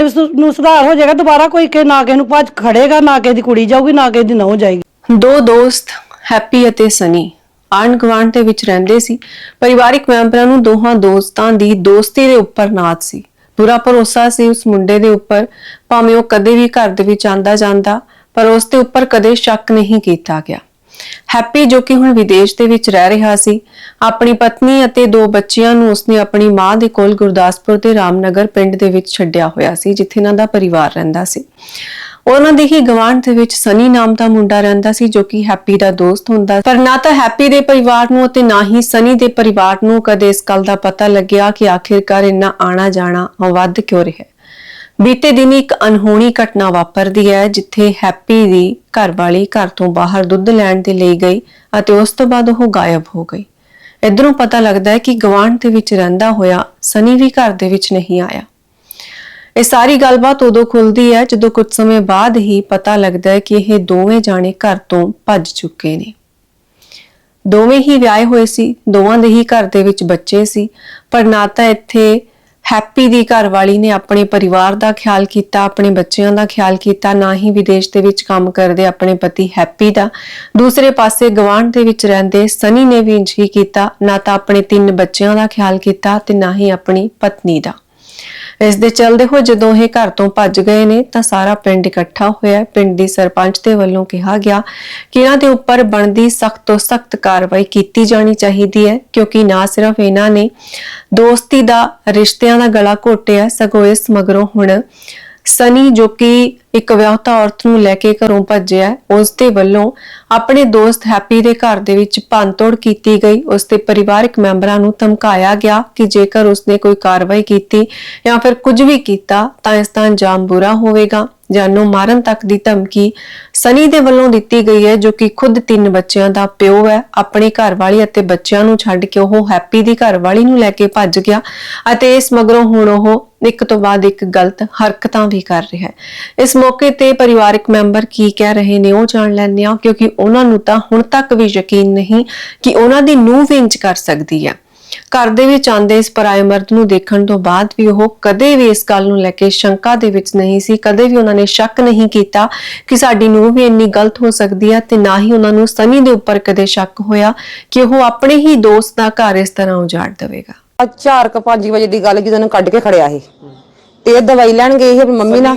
ਇਸ ਨੂੰ ਸੁਧਾਰ ਹੋ ਜਾਏਗਾ, ਦੁਬਾਰਾ ਕੋਈ ਕਿ ਨਾ ਕਿਸੇ ਨੂੰ ਭੱਜ ਖੜੇਗਾ, ਨਾ ਕਿਸੇ ਦੀ ਕੁੜੀ ਜਾਊਗੀ, ਨਾ ਕਿਸੇ ਦੀ ਨਹੁੰ ਜਾਏਗੀ। ਦੋ ਦੋਸਤ, ਹੈਪੀ ਅਤੇ ਸਨੀ ਆਂਢ ਗੁਆਂਢ ਦੇ ਵਿੱਚ ਰਹਿੰਦੇ ਸੀ। ਪਰਿਵਾਰਿਕ ਮੈਂਬਰਾਂ ਨੂੰ ਦੋਹਾਂ ਦੋਸਤਾਂ ਦੀ ਦੋਸਤੀ ਦੇ ਉੱਪਰ ਨਾਜ਼ ਸੀ। ਪੂਰਾ ਭਰੋਸਾ ਸੀ ਉਸ ਮੁੰਡੇ ਦੇ ਉੱਪਰ, ਭਾਵੇਂ ਉਹ ਕਦੇ ਵੀ ਘਰ ਦੇ ਵਿੱਚ ਆਂਦਾ ਜਾਂਦਾ ਪਰ ਉਸ ਦੇ ਉੱਪਰ ਕਦੇ ਸ਼ੱਕ ਨਹੀਂ ਕੀਤਾ ਗਿਆ। ਹੈਪੀ ਜੋ ਕਿ ਹੁਣ ਵਿਦੇਸ਼ ਦੇ ਵਿੱਚ ਰਹਿ ਰਿਹਾ ਸੀ, ਆਪਣੀ ਪਤਨੀ ਅਤੇ ਦੋ ਬੱਚਿਆਂ ਨੂੰ ਉਸਨੇ ਆਪਣੀ ਮਾਂ ਦੇ ਕੋਲ ਗੁਰਦਾਸਪੁਰ ਦੇ ਰਾਮਨਗਰ ਪਿੰਡ ਦੇ ਵਿੱਚ ਛੱਡਿਆ ਹੋਇਆ ਸੀ, ਜਿੱਥੇ ਇਹਨਾਂ ਦਾ ਪਰਿਵਾਰ ਰਹਿੰਦਾ ਸੀ। ਉਹਨਾਂ ਦੇ ਹੀ ਗਵਾਂਢ ਦੇ ਵਿੱਚ ਸਨੀ ਨਾਮ ਦਾ ਮੁੰਡਾ ਰਹਿੰਦਾ ਸੀ, ਜੋ ਕਿ ਹੈਪੀ ਦਾ ਦੋਸਤ ਹੁੰਦਾ ਪਰ ਨਾ ਤਾਂ ਹੈਪੀ ਦੇ ਪਰਿਵਾਰ ਨੂੰ ਅਤੇ ਨਾ ਹੀ ਸਨੀ ਦੇ ਪਰਿਵਾਰ ਨੂੰ ਕਦੇ ਇਸ ਗੱਲ ਦਾ ਪਤਾ ਲੱਗਿਆ ਕਿ ਆਖਿਰਕਾਰ ਇੰਨਾ ਆਣਾ ਜਾਣਾ ਵੱਧ ਕਿਉਂ ਰਿਹਾ ਬੀਤੇ ਦਿਨ ਇੱਕ ਅਨਹੋਣੀ ਘਟਨਾ ਵਾਪਰਦੀ ਹੈ, ਜਿੱਥੇ ਹੈਪੀ ਦੀ ਘਰਵਾਲੀ ਘਰ ਤੋਂ ਬਾਹਰ ਦੁੱਧ ਲੈਣ ਦੇ ਲਈ ਗਈ ਅਤੇ ਉਸ ਤੋਂ ਬਾਅਦ ਉਹ ਗਾਇਬ ਹੋ ਗਈ। ਇਧਰੋਂ ਪਤਾ ਲੱਗਦਾ ਹੈ ਕਿ ਗਵਾਂਢ ਦੇ ਵਿੱਚ ਰਹਿੰਦਾ ਹੋਇਆ ਸਨੀ ਵੀ ਘਰ ਦੇ ਵਿੱਚ ਨਹੀਂ ਆਇਆ। ਇਹ ਸਾਰੀ ਗੱਲਬਾਤ ਉਦੋਂ ਖੁੱਲਦੀ ਹੈ, ਜਦੋਂ ਕੁਝ ਸਮੇਂ ਬਾਅਦ ਹੀ ਪਤਾ ਲੱਗਦਾ ਹੈ ਕਿ ਇਹ ਦੋਵੇਂ ਜਾਣੇ ਘਰ ਤੋਂ ਭੱਜ ਚੁੱਕੇ ਨੇ। ਦੋਵੇਂ ਹੀ ਵਿਆਹੇ ਹੋਏ ਸੀ, ਦੋਵਾਂ ਦੇ ਹੀ ਘਰ ਦੇ ਵਿੱਚ ਬੱਚੇ ਸੀ, ਪਰ ਨਾ ਤਾਂ ਇੱਥੇ ਹੈਪੀ ਦੀ ਘਰਵਾਲੀ ਨੇ ਆਪਣੇ ਪਰਿਵਾਰ ਦਾ ਖਿਆਲ ਕੀਤਾ, ਆਪਣੇ ਬੱਚਿਆਂ ਦਾ ਖਿਆਲ ਕੀਤਾ, ਨਾ ਹੀ ਵਿਦੇਸ਼ ਦੇ ਵਿੱਚ ਕੰਮ ਕਰਦੇ ਆਪਣੇ ਪਤੀ ਹੈਪੀ ਦਾ। ਦੂਸਰੇ ਪਾਸੇ ਗਵਾਂਢ ਦੇ ਵਿੱਚ ਰਹਿੰਦੇ ਸਨੀ ਨੇ ਵੀ ਇੰਜ ਹੀ ਕੀਤਾ, ਨਾ ਤਾਂ ਆਪਣੇ ਤਿੰਨ ਬੱਚਿਆਂ ਦਾ ਖਿਆਲ ਕੀਤਾ ਤੇ ਨਾ ਹੀ ਆਪਣੀ ਪਤਨੀ ਦਾ। ਇਸ ਦੇ ਚੱਲਦੇ ਹੋ ਜਦੋਂ ਇਹ ਘਰ ਤੋਂ ਭੱਜ ਗਏ ਨੇ, ਤਾਂ ਸਾਰਾ ਪਿੰਡ ਇਕੱਠਾ ਹੋਇਆ ਪਿੰਡ ਦੀ ਸਰਪੰਚ ਦੇ ਵੱਲੋਂ ਕਿਹਾ ਗਿਆ ਕਿ ਇਹਨਾਂ ਦੇ ਉੱਪਰ ਬਣਦੀ ਸਖਤ ਤੋਂ ਸਖਤ ਕਾਰਵਾਈ ਕੀਤੀ ਜਾਣੀ ਚਾਹੀਦੀ ਹੈ, ਕਿਉਂਕਿ ਨਾ ਸਿਰਫ ਇਹਨਾਂ ਨੇ ਦੋਸਤੀ ਦਾ, ਰਿਸ਼ਤਿਆਂ ਦਾ ਗਲਾ ਘੋਟਿਆ ਸਗੋਂ ਇਸ ਮਗਰੋਂ ਹੁਣ ਸਨੀ ਜੋ ਕਿ ਇੱਕ ਵਿਆਹੁਤਾ ਔਰਤ ਨੂੰ ਲੈ ਕੇ ਘਰੋਂ ਭੱਜਿਆ ਹੈ, ਉਸ ਦੇ ਵੱਲੋਂ ਆਪਣੇ ਦੋਸਤ ਹੈਪੀ ਦੇ ਘਰ ਦੇ ਵਿੱਚ ਭੰਨਤੋੜ ਕੀਤੀ ਗਈ। ਉਸ ਦੇ ਪਰਿਵਾਰਕ ਮੈਂਬਰਾਂ ਨੂੰ ਧਮਕਾਇਆ ਗਿਆ ਕਿ ਜੇਕਰ ਉਸਨੇ ਕੋਈ ਕਾਰਵਾਈ ਕੀਤੀ ਜਾਂ ਫਿਰ ਕੁਝ ਵੀ ਕੀਤਾ ਤਾਂ ਇਸ ਦਾ ਅੰਜਾਮ ਬੁਰਾ ਹੋਵੇਗਾ। ਜਾਨੋਂ ਮਾਰਨ ਤੱਕ ਦੀ ਧਮਕੀ ਸਨੀ ਦੇ ਵੱਲੋਂ ਦਿੱਤੀ ਗਈ ਹੈ ਜੋ ਕਿ ਖੁਦ ਤਿੰਨ ਬੱਚਿਆਂ ਦਾ ਪਿਓ ਹੈ। ਆਪਣੀ ਘਰਵਾਲੀ ਅਤੇ ਬੱਚਿਆਂ ਨੂੰ ਛੱਡ ਕੇ ਉਹ ਹੈਪੀ ਦੀ ਘਰਵਾਲੀ ਨੂੰ ਲੈ ਕੇ ਭੱਜ ਗਿਆ ਅਤੇ ਇਸ ਮਗਰੋਂ ਹੁਣ ਉਹ ਇੱਕ ਤੋਂ ਬਾਅਦ ਇੱਕ ਗਲਤ ਹਰਕਤਾਂ ਵੀ ਕਰ ਰਿਹਾ ਹੈ। ਇਸ ਮੌਕੇ ਤੇ ਪਰਿਵਾਰਕ ਮੈਂਬਰ ਕੀ ਕਹਿ ਰਹੇ ਨੇ ਉਹ ਜਾਣ ਲੈਂਦੇ ਆ ਕਿਉਂਕਿ ਉਹਨਾਂ ਨੂੰ ਤਾਂ ਹੁਣ ਤੱਕ ਵੀ ਯਕੀਨ ਨਹੀਂ ਕਿ ਉਹਨਾਂ ਦੀ ਨੂੰਹ ਵੀ ਇੰਜ ਕਰ ਸਕਦੀ ਹੈ। ਘਰ ਦੇ ਵਿੱਚ ਆਂਦੇ ਇਸ ਪਰਾਏ ਮਰਦ ਨੂੰ ਦੇਖਣ ਤੋਂ ਬਾਅਦ ਵੀ ਉਹ ਕਦੇ ਵੀ ਇਸ ਗੱਲ ਨੂੰ ਲੈ ਕੇ ਸ਼ੰਕਾ ਦੇ ਵਿੱਚ ਨਹੀਂ ਸੀ, ਕਦੇ ਵੀ ਉਹਨਾਂ ਨੇ ਸ਼ੱਕ ਨਹੀਂ ਕੀਤਾ ਕਿ ਸਾਡੀ ਨੂੰਹ ਵੀ ਇੰਨੀ ਗਲਤ ਹੋ ਸਕਦੀ ਹੈ ਤੇ ਨਾ ਹੀ ਉਹਨਾਂ ਨੂੰ ਸਨੀ ਦੇ ਉੱਪਰ ਕਦੇ ਸ਼ੱਕ ਹੋਇਆ ਕਿ ਉਹ ਆਪਣੇ ਹੀ ਦੋਸਤ ਦਾ ਘਰ ਇਸ ਤਰ੍ਹਾਂ ਉਜਾੜ ਦੇਵੇਗਾ। ਆ ਚਾਰ 5 ਵਜੇ ਦੀ ਗੱਲ ਜਦੋਂ ਇਹਨੂੰ ਕੱਢ ਕੇ ਖੜਿਆ ਸੀ ਤੇ ਇਹ ਦਵਾਈ ਲੈਣ ਗਈ ਸੀ ਮੰਮੀ ਨਾਲ?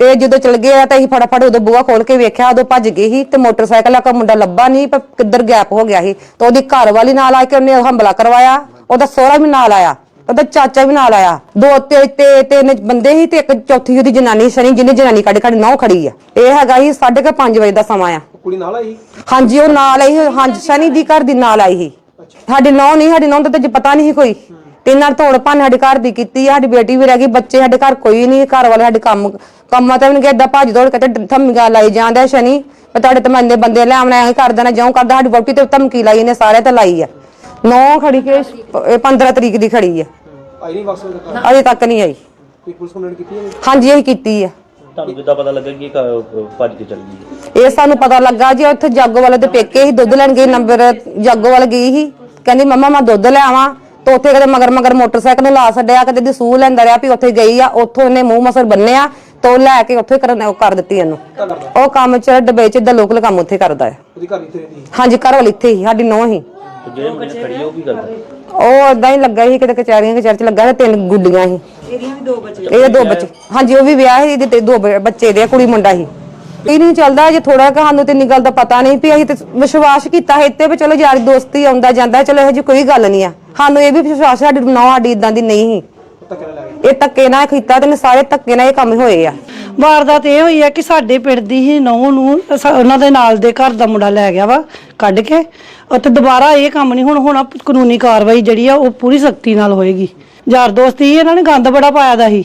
ਤੇ ਜਦੋਂ ਚਲ ਗਏ ਆ ਤਾਂ ਅਸੀਂ ਫਟਾਫਟ ਉਦੋਂ ਬੂਹਾ ਖੋਲ ਕੇ ਵੇਖਿਆ ਉਦੋਂ ਭੱਜ ਗਈ ਸੀ ਤੇ ਮੋਟਰਸਾਈਕਲ ਆ ਕੋ ਮੁੰਡਾ ਲੱਭਾ ਨਹੀਂ ਪਰ ਕਿੱਧਰ ਗੈਪ ਹੋ ਗਿਆ ਸੀ। ਤੇ ਉਹਦੀ ਘਰ ਵਾਲੀ ਨਾਲ ਆ ਕੇ ਉਹਨੇ ਹਮਲਾ ਕਰਵਾਇਆ ਉਹਦਾ ਸਹੁਰਾ ਵੀ ਨਾਲ ਆਇਆ ਉਹਦਾ ਚਾਚਾ ਵੀ ਨਾਲ ਆਇਆ। ਦੋ ਤੇ ਤੇ ਤਿੰਨ ਬੰਦੇ ਸੀ ਤੇ ਇੱਕ ਚੌਥੀ ਉਹਦੀ ਜਨਾਨੀ ਸਣੀ ਜਿਹਨੇ ਜਨਾਨੀ ਕੱਢ ਕੱਢ ਨੌ ਖੜੀ ਆ। ਇਹ ਹੈਗਾ ਸੀ 5:30 ਵਜੇ ਦਾ ਸਮਾਂ ਆ। ਕੁੜੀ ਨਾਲ ਆਈ? ਹਾਂਜੀ ਉਹ ਨਾਲ ਆਈ ਸੀ, ਹਾਂਜੀ ਸਨੀ ਦੀ ਘਰ ਦੀ ਨਾਲ ਆਈ ਸੀ। ਸਾਡੀ ਨੌ ਨਹੀਂ ਸਾਡੀ ਨੌ ਦਾ ਤਾਂ ਜੇ ਪਤਾ ਨਹੀਂ ਸੀ ਕੋਈ। ਤੇ ਨਾਲ ਧੋੜ ਭੰਨ ਸਾਡੇ ਘਰ ਦੀ ਕੀਤੀ ਆ ਸਾਡੀ ਬੇਟੀ ਵੀ ਰਹਿ ਗਈ ਬੱਚੇ ਸਾਡੇ ਘਰ ਕੋਈ ਨਹੀਂ ਘਰ ਵਾਲੇ ਸਾਡੇ ਕੰਮ ਕੰਮਾਂ ਤੇ ਵੀ ਨਹੀਂ ਏਦਾਂ ਭੱਜ ਦੌੜ ਕੇ ਤੇ ਧਮਕੀਆਂ ਲਾਈ ਜਾਂਦੇ ਸ਼ਨੀ ਮੈਂ ਤੁਹਾਡੇ ਤੇ ਮੰਦੇ ਬੰਦੇ ਲੈ ਆਉਣਾ ਐਂ ਕਰ ਦੇਣਾ ਜਿਉਂ ਕਰਦਾ ਸਾਡੀ ਵੋਟੀ ਤੇ ਧਮਕੀ ਲਾਈ ਇਹਨੇ ਸਾਰੇ ਤੇ ਲਾਈ ਆ। ਨੌ ਖੜੀ ਕੇ ਇਹ 15 ਤਰੀਕ ਦੀ ਖੜੀ ਆ। ਆਈ ਨਹੀਂ ਵਾਪਸ ਉਹਦੇ ਘਰ? ਅਜੇ ਤੱਕ ਨਹੀਂ ਆਈ। ਕੋਈ ਪੁਲਿਸ ਕੰਪਲੇਂਟ ਕੀਤੀ ਹੈ? ਹਾਂਜੀ ਇਹ ਕੀਤੀ ਆ। ਤੁਹਾਨੂੰ ਕਿੱਦਾਂ ਪਤਾ ਲੱਗਾ ਕਿ ਇਹ ਘ- ਭੱਜ ਕੇ ਚਲ ਗਈ? ਇਹ ਸਾਨੂੰ ਪਤਾ ਲੱਗਾ ਜੀ ਉੱਥੇ ਜਾਗੋ ਵਾਲੇ ਦੇ ਪੇਕੇ ਹੀ ਦੁੱਧ ਲੈਣ ਗਈ ਨੰਬਰ ਜਾਗੋ ਵਾਲੇ ਗਈ ਸੀ ਕਹਿੰਦੀ ਮੰਮਾ ਮੈਂ ਦੁੱਧ ਲੈ ਆਵਾਂ। ਤੇ ਉੱਥੇ ਕਦੇ ਮਗਰ ਮਗਰ ਮੋਟਰਸਾਈਕਲ ਨੂੰ ਲਾ ਛੱਡਿਆ ਕਦੇ ਦੀ ਸੂਹ ਲੈਂਦਾ ਰਿਹਾ ਵੀ ਉੱਥੇ ਗਈ ਆ ਉੱਥੋਂ ਇਹਨੇ ਮੂੰਹ ਮਸਰ ਬੰਨਿਆ ਤੇ ਉਹ ਲੈ ਕੇ ਉੱਥੇ ਕਰਨ ਉਹ ਕਰ ਦਿੱਤੀ ਇਹਨੂੰ। ਉਹ ਕੰਮ ਚ ਡੱਬੇ ਚ ਦਾ ਲੋਕਲ ਕੰਮ ਉੱਥੇ ਕਰਦਾ ਹੈ। ਉਹਦੀ ਘਰ ਇੱਥੇ ਹਾਂਜੀ ਘਰ ਵਾਲੀ ਇੱਥੇ ਹੀ ਸਾਡੀ ਨੌਂ ਹੀ। ਤੇ ਜਿਹੜੇ ਮੁੰਡੇ ਖੜੀ ਆ ਉਹ ਕੀ ਕਰਦਾ ਉਹ ਏਦਾਂ ਹੀ ਲੱਗਾ ਸੀ ਕਿਤੇ ਕਚਹਿਰੀਆਂ ਕਚਹਿਰ ਚ ਲੱਗਾ ਸੀ ਤਿੰਨ ਗੁੱਡੀਆਂ ਸੀ। ਵੀ ਦੋ ਬੱਚੇ ਇਹਦੇ ਦੋ ਬੱਚੇ ਹਾਂਜੀ ਉਹ ਵੀ ਵਿਆਹ ਸੀ ਇਹਦੇ ਤੇ ਦੋ ਬ- ਬੱਚੇ ਦੇ ਆ, ਕੁੜੀ ਮੁੰਡਾ ਸੀ। ਇਹ ਨਹੀਂ ਚੱਲਦਾ ਜੇ ਥੋੜਾ ਕਿ ਸਾਨੂੰ ਤੇ ਇੰਨੀ ਗੱਲ ਦਾ ਪਤਾ ਨਹੀਂ ਵੀ ਅਸੀਂ ਤੇ ਵਿਸ਼ਵਾਸ ਕੀਤਾ ਹੈ ਇੱਥੇ ਵੀ ਚਲੋ ਯਾਰੀ ਦੋਸਤੀ ਆਉਂਦਾ ਜਾਂਦਾ ਚਲੋ ਇਹੋ ਜੀ ਕੋਈ ਗੱਲ ਨਹੀਂ ਆ। ਸਾਨੂੰ ਇਹ ਵੀ ਵਿਸ਼ਵਾਸ ਸਾਡੀ ਨੌ ਸਾਡੀ ਇਦਾਂ ਦੀ ਨਹੀਂ ਸੀ। ਇਹ ਧੱਕੇ ਨਾਲ ਕੀਤਾ ਤੇ ਸਾਰੇ ਧੱਕੇ ਨਾਲ ਇਹ ਕੰਮ ਹੋਏ ਆ। ਵਾਰਦਾਤ ਇਹ ਹੋਈ ਆ ਕਿ ਸਾਡੇ ਪਿੰਡ ਦੀ ਹੀ ਨੌਂ ਨੂੰ ਸ- ਉਹਨਾਂ ਦੇ ਨਾਲ ਦੇ ਘਰ ਦਾ ਮੁੰਡਾ ਲੈ ਗਿਆ ਵਾ, ਕੱਢ ਕੇ। ਉੱਥੇ ਦੁਬਾਰਾ ਇਹ ਕੰਮ ਨਹੀਂ, ਹੁਣ ਹੁਣ ਕਾਨੂੰਨੀ ਕਾਰਵਾਈ ਜਿਹੜੀ ਆ, ਉਹ ਪੂਰੀ ਸਖਤੀ ਨਾਲ ਹੋਏਗੀ। ਯਾਰ ਦੋਸਤੀ ਇਹਨਾਂ ਨੇ ਗੰਦ ਬੜਾ ਪਾਇਆ ਦਾ ਸੀ।